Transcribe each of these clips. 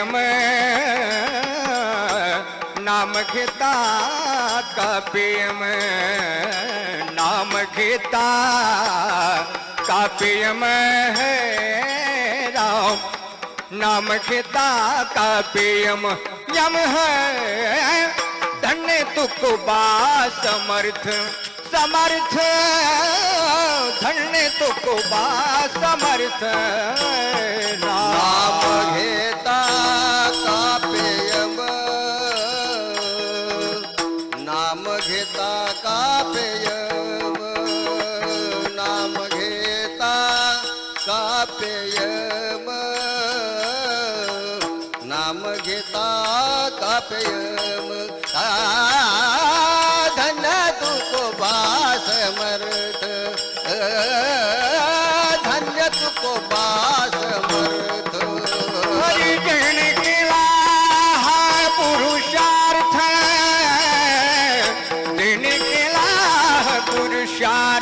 कापियम नाम घेता कापियम नाम घेता कापियम है राम। नाम घेता कापियम यम है धन्य तुकुबा समर्थ समर्थ। धन्य तुकुबा समर्थ। नाम घेता कापेयम नाम घेता कापेयम नाम घेता कापेयम आ, धन्य तुको समर्थ धन्य तुको समर्थ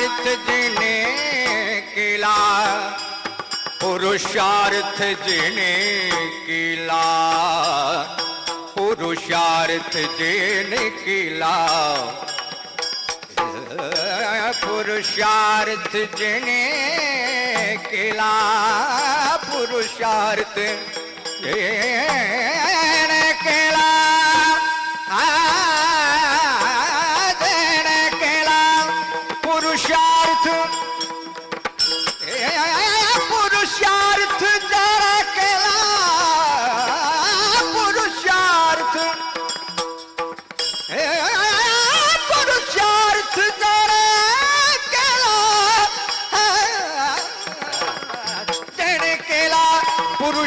पुरुषार्थ जिने किला पुरुषार्थ जिने किला। पुरुषार्थ जिने किला पुरुषार्थ जिने किला पुरुषार्थ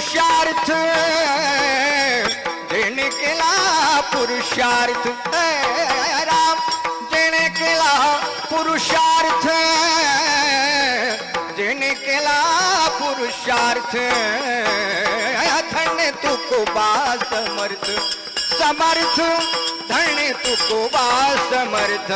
पुरुषार्थ त्याने केला पुरुषार्थ राम, जेने केला पुरुषार्थ जेने केला पुरुषार्थ धन्य तुकोबा समर्थ। समर्थ धन्य तुकोबा समर्थ।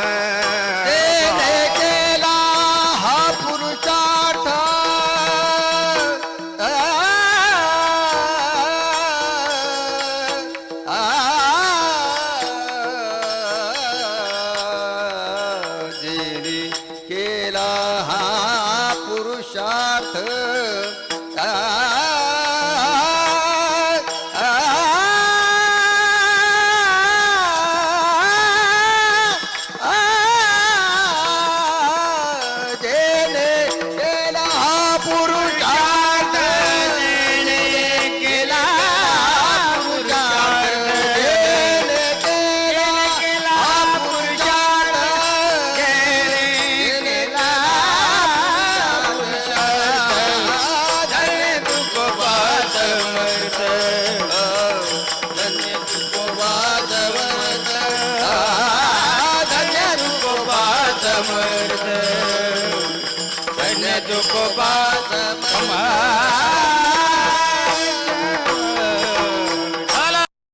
न दुख बास